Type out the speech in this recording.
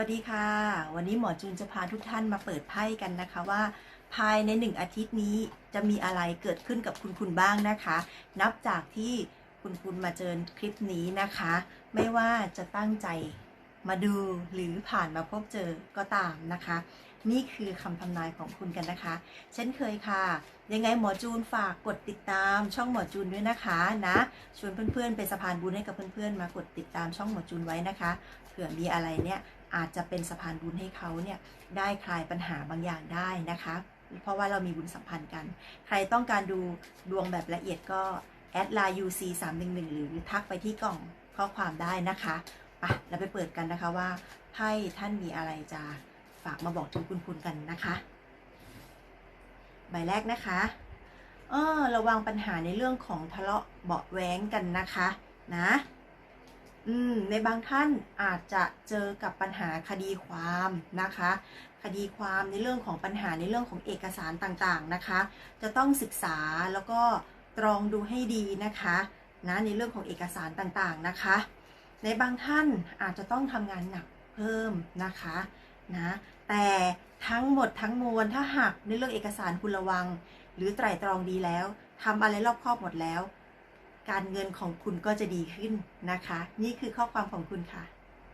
วัสดีค่ะ วันนี้หมอจูนจะพาทุกท่านมาเปิดไพ่กันนะคะว่า ภายในหนึ่งอาทิตย์นี้จะมีอะไรเกิดขึ้นกับคุณคุณบ้างนะคะ นับจากที่คุณคุณมาเจอคลิปนี้นะคะ ไม่ว่าจะตั้งใจมาดูหรือผ่านมาพบเจอก็ตามนะคะ นี่คือคำทำนายของคุณกันนะคะ เช่นเคยค่ะ ยังไงหมอจูนฝากกดติดตามช่องหมอจูนด้วยนะคะนะชวนเพื่อนๆเป็นสะพานบุญให้กับเพื่อนๆ มากดติดตามช่องหมอจูนไว้นะคะ เผื่อมีอะไรเนี่ย อาจจะเป็นสะพานบุญให้เขาเนี่ยได้คลายปัญหาบางอย่างได้นะคะ เพราะว่าเรามีบุญสัมพันธ์กัน ใครต้องการดูดวงแบบละเอียดก็แอดไลน์ UC 3 1 1หรือทักไปที่กล่องข้อความได้นะคะไปเราไปเปิดกันนะคะว่าไพ่ท่านมีอะไรจะฝากมาบอกถึงคุณคุณกันนะคะ ใบแรกนะคะเออระวังปัญหาในเรื่องของทะเลาะเบาะแว้งกันนะคะ นะ อืมในบางท่านอาจจะเจอกับปัญหาคดีความนะคะ คดีความในเรื่องของปัญหาในเรื่องของเอกสารต่างๆนะคะ จะต้องศึกษาแล้วก็ตรองดูให้ดีนะคะนะในเรื่องของเอกสารต่างๆนะคะ ในบางท่านอาจจะต้องทำงานหนักเพิ่มนะคะนะแต่ทั้งหมดทั้งมวลถ้าหากในเรื่องเอกสารคุณระวัง หรือไตร่ตรองดีแล้วทำอะไรรอบคอบหมดแล้ว การเงินของคุณก็จะดีขึ้นนะคะ นี่คือข้อความของคุณค่ะ